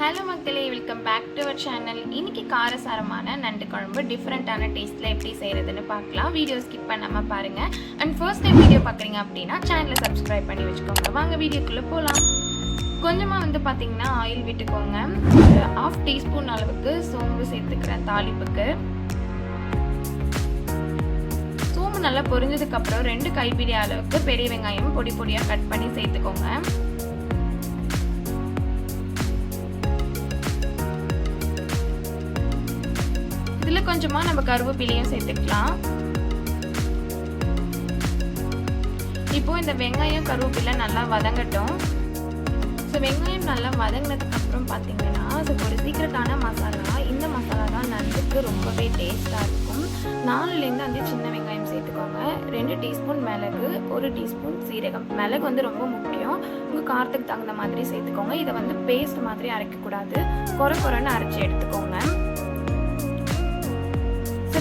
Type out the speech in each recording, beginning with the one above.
Hello மக்களே. Welcome back to our channel இன்னைக்கு காரசாரமான நண்டு குழம்பு டிஃப்ரெண்ட்டான டேஸ்ட்டில் எப்படி செய்கிறதுன்னு பார்க்கலாம். வீடியோ ஸ்கிப் பண்ணாமல் பாருங்கள் அண்ட் ஃபர்ஸ்ட் டைம் வீடியோ பார்க்குறீங்க அப்படின்னா சேனலை சப்ஸ்கிரைப் பண்ணி வச்சுக்கோங்க. வாங்க வீடியோக்குள்ளே போகலாம் கொஞ்சமாக வந்து பார்த்தீங்கன்னா ஆயில் விட்டுக்கோங்க. ஆஃப் டீஸ்பூன் அளவுக்கு சோம்பு சேர்த்துக்கிறேன் தாளிப்புக்கு. சோம்பு நல்லா பொரிஞ்சதுக்கப்புறம் ரெண்டு கைப்பிடி அளவுக்கு பெரிய வெங்காயம் பொடி பொடியாக கட் பண்ணி சேர்த்துக்கோங்க. இதில் கொஞ்சமாக நம்ம கருவேப்பிலையும் சேர்த்துக்கலாம். இப்போ இந்த வெங்காயம் கருவேப்பிலை நல்லா வதங்கட்டும். ஸோ வெங்காயம் நல்லா வதங்கினதுக்கப்புறம் பார்த்தீங்கன்னா ஸோ ஒரு சீக்கிரட்டான மசாலா. இந்த மசாலா தான் நண்டுக்கு ரொம்பவே டேஸ்ட்டாக இருக்கும். நாலுலேருந்து அந்த சின்ன வெங்காயம் சேர்த்துக்கோங்க. ரெண்டு டீஸ்பூன் மிளகு ஒரு டீஸ்பூன் சீரகம். மிளகு வந்து ரொம்ப முக்கியம். உங்கள் காரத்துக்கு தகுந்த மாதிரி சேர்த்துக்கோங்க. இதை வந்து பேஸ்ட் மாதிரி அரைக்கக்கூடாது. குறை குறைன்னு அரைச்சி எடுத்துக்கோங்க.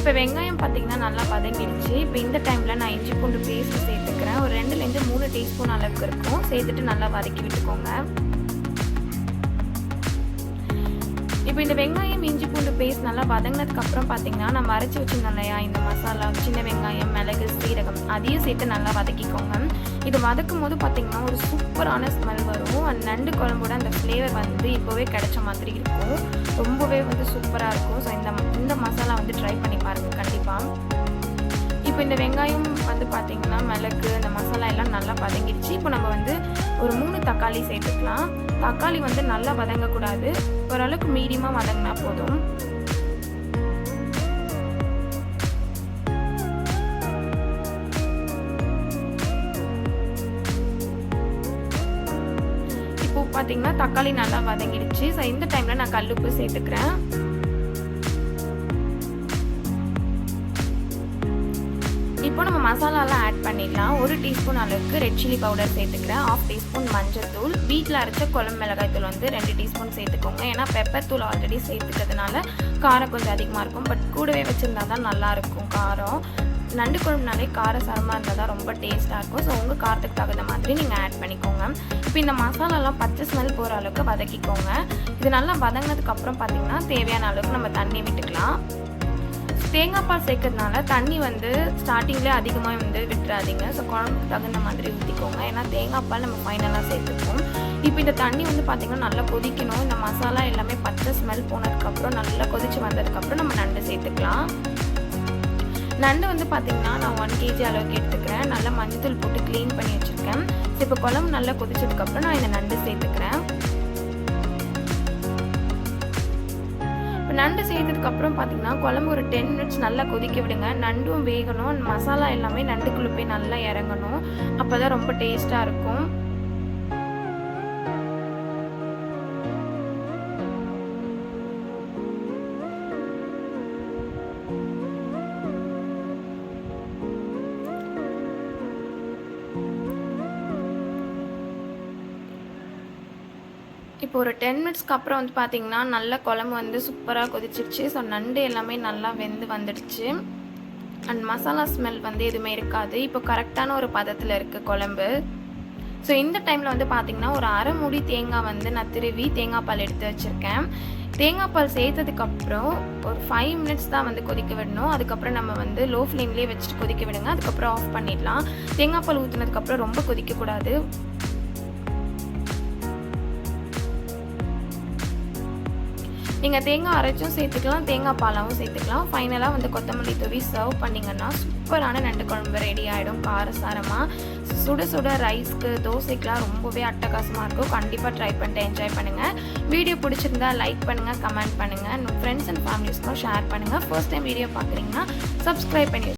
இப்போ வெங்காயம் பார்த்தீங்கன்னா நல்லா பதங்கிடுச்சு. இப்போ இந்த டைமில் நான் இஞ்சி பூண்டு பேஸ்ட் சேர்த்துக்கிறேன். ஒரு ரெண்டுலேருந்து மூணு டீஸ்பூன் அளவுக்கு இருக்கும். சேர்த்துட்டு நல்லா வதக்கி விட்டுக்கோங்க. இப்போ இந்த வெங்காயம் இஞ்சி பூண்டு பேஸ்ட் நல்லா வதங்கினதுக்கப்புறம் பார்த்திங்கன்னா பார்த்தீங்கன்னா நம்ம அரைச்சி வச்சிருந்தோம் இல்லையா இந்த மசாலா சின்ன வெங்காயம் மிளகு சீரகம் அதையும் சேர்த்து நல்லா வதக்கிக்கோங்க. இது வதக்கும் போது பார்த்தீங்கன்னா ஒரு சூப்பரான ஸ்மெல் வரும். அந்த நண்டு குழம்போட அந்த ஃப்ளேவர் வந்து இப்போவே கிடைச்ச மாதிரி இருக்கும். ரொம்பவே வந்து சூப்பராக இருக்கும். ஸோ இந்த இந்த மசாலா வந்து ட்ரை பண்ணி பாருங்கள் கண்டிப்பாக இப்போ இந்த வெங்காயம் வந்து பார்த்தீங்கன்னா மிளகு இந்த மசாலா எல்லாம் நல்லா வதங்கிடுச்சு. இப்போ நம்ம வந்து ஒரு மூணு தக்காளி சேர்த்துக்கலாம். தக்காளி வந்து நல்லா வதங்கக்கூடாது. ஓரளவுக்கு மீடியமாக வதங்கினா போதும். பார்த்தீங்கன்னா தக்காளி நல்லா வதங்கிடுச்சு. ஸோ இந்த டைமில் நான் கல் உப்பு சேர்த்துக்கிறேன். இப்போ நம்ம மசாலாலாம் ஆட் பண்ணிடலாம். ஒரு டீஸ்பூன் அளவுக்கு ரெட் சில்லி பவுடர் சேர்த்துக்கிறேன். ஆஃப் டீஸ்பூன் மஞ்சள் தூள். வீட்டில் அரைச்ச குழம்பு மிளகாய் தூள் வந்து ரெண்டு டீஸ்பூன் சேர்த்துக்கோங்க. ஏன்னா பெப்பர் தூள் ஆல்ரெடி சேர்த்துக்கிறதுனால காரம் கொஞ்சம் அதிகமாக இருக்கும். பட் கூடவே வச்சுருந்தா தான் நல்லாயிருக்கும் காரம். நண்டு குழம்புனாலே காரசாரமாக இருந்தால் தான் ரொம்ப டேஸ்ட்டாக இருக்கும். ஸோ உங்கள் காரத்துக்கு தகுந்த மாதிரி நீங்கள் ஆட் பண்ணிக்கோங்க. இப்போ இந்த மசாலாலாம் பச்சை ஸ்மெல் போகிற அளவுக்கு வதக்கிக்கோங்க. இது நல்லா வதங்கினதுக்கப்புறம் பார்த்திங்கன்னா தேவையான அளவுக்கு நம்ம தண்ணி விட்டுக்கலாம். தேங்காய் பால் சேர்க்கறதுனால தண்ணி வந்து ஸ்டார்டிங்லேயே அதிகமாக வந்து விட்டுறாதீங்க. ஸோ குழம்புக்கு தகுந்த மாதிரி ஊற்றிக்கோங்க ஏன்னா தேங்காய் பால் நம்ம ஃபைனலாக சேர்த்துப்போம். இப்போ இந்த தண்ணி வந்து பார்த்திங்கன்னா நல்லா கொதிக்கணும். இந்த மசாலா எல்லாமே பச்சை ஸ்மெல் போனதுக்கப்புறம் நல்லா கொதிச்சு வந்ததுக்கப்புறம் நம்ம நண்டு சேர்த்துக்கலாம். நண்டு வந்து பார்த்திங்கன்னா நான் ஒன் கேஜி அளவுக்கு எடுத்துக்கிறேன். நல்லா மஞ்சள் போட்டு க்ளீன் பண்ணி வச்சுருக்கேன். ஸோ இப்போ குழம்பு நல்லா கொதிச்சதுக்கப்புறம் நான் இந்த நண்டு சேர்த்துக்கிறேன். இப்போ நண்டு சேர்த்ததுக்கப்புறம் பார்த்திங்கன்னா பார்த்தீங்கன்னா குழம்பு ஒரு டென் மினிட்ஸ் நல்லா கொதிக்க விடுங்க. நண்டும் வேகணும். மசாலா எல்லாமே நண்டுக்குள்ளே போய் நல்லா இறங்கணும். அப்போ தான் ரொம்ப டேஸ்ட்டாக இருக்கும். இப்போ ஒரு டென் மினிட்ஸ்க்கு அப்புறம் வந்து பார்த்தீங்கன்னா நல்ல குழம்பு வந்து சூப்பராக கொதிச்சிருச்சு. ஸோ நண்டு எல்லாமே நல்லா வெந்து வந்துடுச்சு. அண்ட் மசாலா ஸ்மெல் வந்து எதுவுமே இருக்காது. இப்போ கரெக்டான ஒரு பதத்தில் இருக்குது குழம்பு. ஸோ இந்த டைமில் வந்து பார்த்திங்கன்னா ஒரு அரை மூடி தேங்காய் வந்து நான் திருவி தேங்காய் பால் எடுத்து வச்சுருக்கேன். தேங்காய் பால் சேர்த்ததுக்கப்புறம் ஒரு ஃபைவ் மினிட்ஸ் தான் வந்து கொதிக்க விடணும். அதுக்கப்புறம் நம்ம வந்து லோ ஃப்ளேம்லேயே வச்சுட்டு கொதிக்க விடுங்க. அதுக்கப்புறம் ஆஃப் பண்ணிடலாம். தேங்காய் பால் ஊற்றினதுக்கப்புறம் ரொம்ப கொதிக்கக்கூடாது. நீங்கள் தேங்காய் அரைச்சும் சேர்த்துக்கலாம் தேங்காய் பாலாவும் சேர்த்துக்கலாம். ஃபைனலாக வந்து கொத்தமல்லி தூவி சர்வ் பண்ணிங்கன்னா சூப்பரான நண்டு குழம்பு ரெடி ஆகிடும் காரசாரமாக சுட சுட ரைஸ்க்கு தோசைக்கெலாம் ரொம்பவே அட்டகாசமாக இருக்கும். கண்டிப்பாக ட்ரை பண்ணிட்டு என்ஜாய் பண்ணுங்கள் வீடியோ பிடிச்சிருந்தா லைக் பண்ணுங்கள் கமெண்ட் பண்ணுங்கள் ஃப்ரெண்ட்ஸ் அண்ட் ஃபேமிலிஸ்க்கும் ஷேர் பண்ணுங்கள் ஃபர்ஸ்ட் டைம் வீடியோ பார்க்குறீங்கன்னா சப்ஸ்கிரைப் பண்ணி